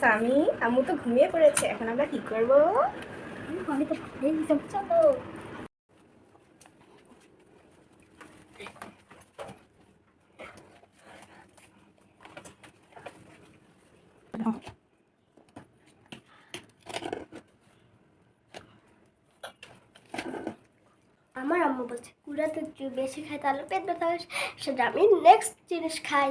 স্বামী, আম্মু তো ঘুমিয়ে পড়েছে, এখন আমরা কি করব? আমি চলো আমার আম্মু বলছে, কুড়াতে বেশি খাই তাহলে পেট ব্যথা সেটা আমি নেক্সট জিনিস খাই।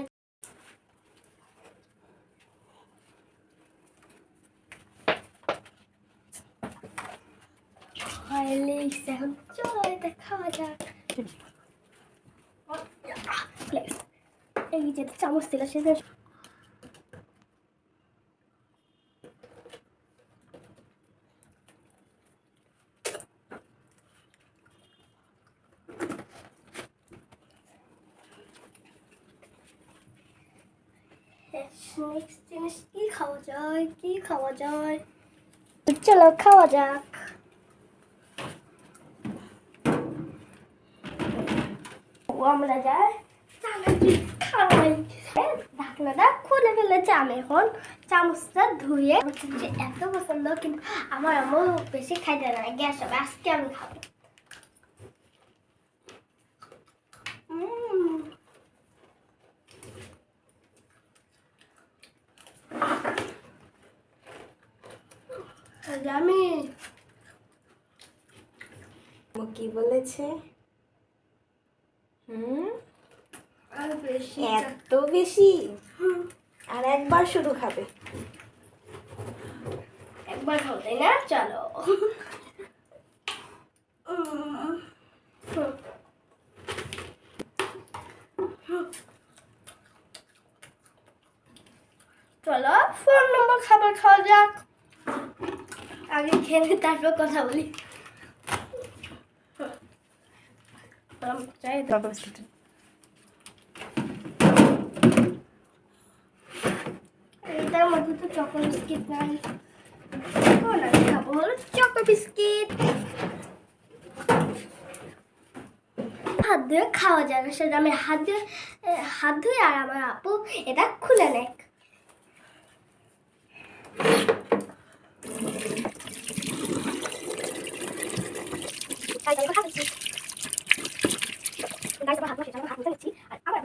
হরলিক্স এখন চলো এটা খাওয়া যাক. এই যে চামচ দিলে সেটা নেক্সট জিনিস কি খাওয়া যায় কি খাওয়া যায় চলো খাওয়া যাক আমরা যাই। ঢাকনাটা খুলে ফেলেছে আমি এখন। চামচটা ধুয়ে এত পছন্দ, কিন্তু আমার আম্মু বেশি খাইতে না। গ্যাস হবে, আজকে আমি খাব। আমি কি বলেছে? এত বেশি? আর একবার শুধু খাবে। একবার খাও তাই না? চলো। চলো ফোন নম্বর খাবার খাওয়া যাক। আগে খেয়ে নিই, তারপর কথা বলি। চাই তো। এটার মধ্যে তো চকো বিস্কিট নাই। আমি খাব হলো চকো বিস্কিট হাত ধুয়ে খাওয়া যায় না সেটা আমি হাত ধুয়ে হাত ধুয়ে আর আমার আপু এটা খুলে নেয় হাত